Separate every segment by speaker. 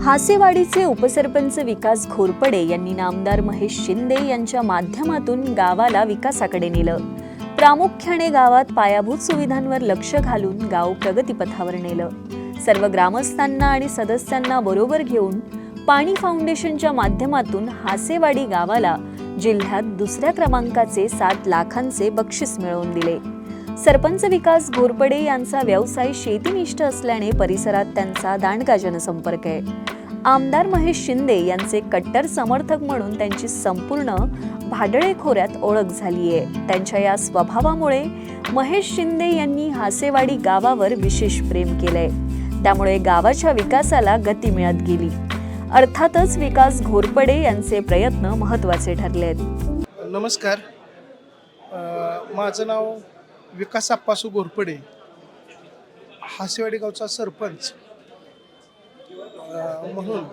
Speaker 1: हासेवाडीचे उपसरपंच विकास घोरपडे यांनी नामदार महेश शिंदे यांच्या माध्यमातून गावाला विकासाकडे नेलं. प्रामुख्याने गावात पायाभूत सुविधांवर लक्ष घालून गाव प्रगतीपथावर नेलं. सर्व ग्रामस्थांना आणि सदस्यांना बरोबर घेऊन पाणी फाउंडेशनच्या माध्यमातून हासेवाडी गावाला जिल्ह्यात दुसऱ्या क्रमांकाचे सात लाखांचे बक्षीस मिळवून दिले. सरपंच विकास घोरपडे यांचा व्यवसाय शेतीनिष्ठ असल्याने परिसरात त्यांचा दांडगा जनसंपर्क आहे. आमदार महेश शिंदे यांचे कट्टर समर्थक म्हणून त्यांची संपूर्ण भाडळे खोऱ्यात ओळख झाली आहे त्यांच्या या स्वभावामुळे महेश शिंदे यांनी हासेवाडी गावावर विशेष प्रेम केलंय. त्यामुळे गावाच्या विकासाला गती मिळत गेली. अर्थातच विकास घोरपडे यांचे प्रयत्न महत्त्वाचे ठरले आहेत.
Speaker 2: नमस्कार. माझं नाव विकास आप्पासू घोरपडे. हासेवाडी गावचा सरपंच. म्हणून.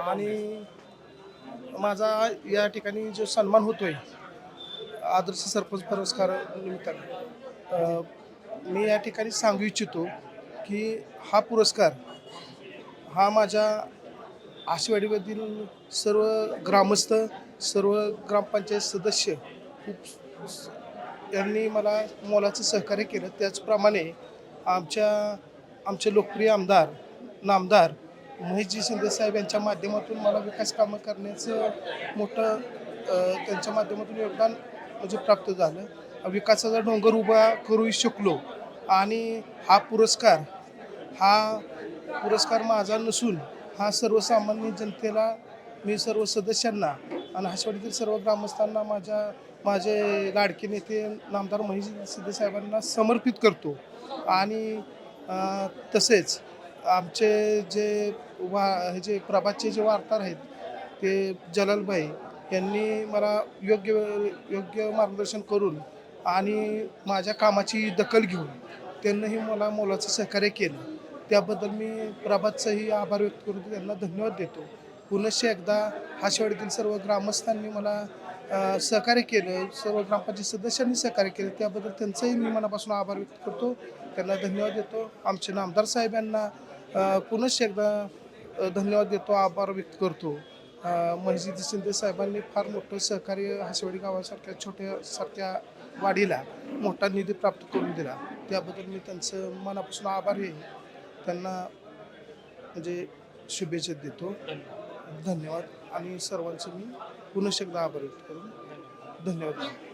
Speaker 2: आणि माझा या ठिकाणी जो सन्मान होतोय आदर्श सरपंच पुरस्कार निमित्ताने मी या ठिकाणी सांगू इच्छितो की हा पुरस्कार हा माझ्या आशिवाडीमधील सर्व ग्रामस्थ सर्व ग्रामपंचायत सदस्य खूप यांनी मला मोलाचं सहकार्य केलं. त्याचप्रमाणे आमच्या आमचे लोकप्रिय आमदार नामदार महेशजी शिंदेसाहेब यांच्या माध्यमातून मला विकास कामं करण्याचं मोठं त्यांच्या माध्यमातून योगदान म्हणजे प्राप्त झालं. विकासाचा डोंगर उभा करू शकलो आणि हा पुरस्कार हा पुरस्कार माझा नसून हा सर्वसामान्य जनतेला मी सर्व सदस्यांना आणि हासवाडीतील सर्व ग्रामस्थांना माझ्या माझे लाडके नेते नामदार महेश सिद्धे साहेबांना समर्पित करतो. आणि तसेच आमचे जे वा हे जे प्रभातचे जे वार्ताहर आहेत ते जलालभाई यांनी मला योग्य योग्य मार्गदर्शन करून आणि माझ्या कामाची दखल घेऊन त्यांनाही मला मोलाचं सहकार्य केलं. त्याबद्दल मी प्रभातचंही आभार व्यक्त करून त्यांना धन्यवाद देतो. पुनश्च एकदा हाशेवाडीतील सर्व ग्रामस्थांनी मला सहकार्य केलं. सर्व ग्रामपंचायत सदस्यांनी सहकार्य केलं. त्याबद्दल त्यांचंही मी मनापासून आभार व्यक्त करतो. त्यांना धन्यवाद देतो. आमचे नामदार साहेब यांना पुनश्च एकदा धन्यवाद देतो. आभार व्यक्त करतो. मस्जिद शिंदे साहेबांनी फार मोठं सहकार्य हासेवाडी गावासारख्या छोट्या सारख्या मोठा निधी प्राप्त करून दिला. त्याबद्दल मी त्यांचं मनापासून आभारी आहे. त्यांना म्हणजे शुभेच्छा देतो. धन्यवाद. आणि सर्वांचं मी पुनश्च एकदा आभार व्यक्त करून धन्यवाद.